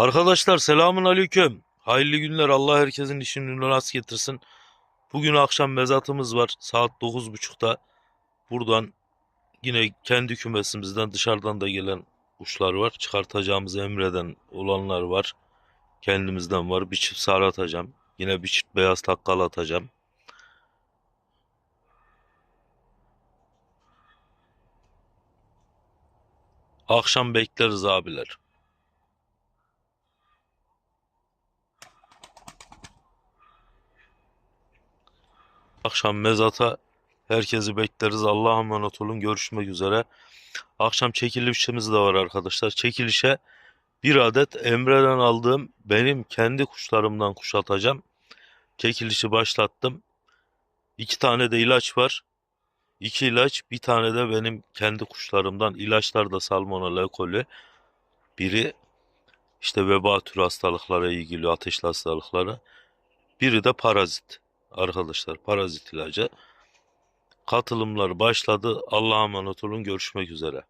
Arkadaşlar selamun aleyküm. Hayırlı günler. Allah herkesin işini rast getirsin. Bugün akşam mezatımız var. Saat 9.30'da. Buradan yine kendi kümesimizden dışarıdan da gelen kuşlar var. Çıkartacağımız emreden olanlar var. Kendimizden var. Bir çift sarı atacağım. Yine bir çift beyaz takkal atacağım. Akşam bekleriz abiler. Akşam mezata herkesi bekleriz. Allah'a emanet olun. Görüşmek üzere. Akşam çekilişimiz de var arkadaşlar. Çekilişe bir adet Emre'den aldığım benim kendi kuşlarımdan kuş atacağım. Çekilişi başlattım. İki tane de ilaç var. İki ilaç, bir tane de benim kendi kuşlarımdan. İlaçlar da salmonella, E. coli. Biri işte veba türü hastalıklara geliyor, ateşli hastalıklara. Biri de parazit. Arkadaşlar parazit ilacı. Katılımlar başladı. Allah'a emanet olun. Görüşmek üzere.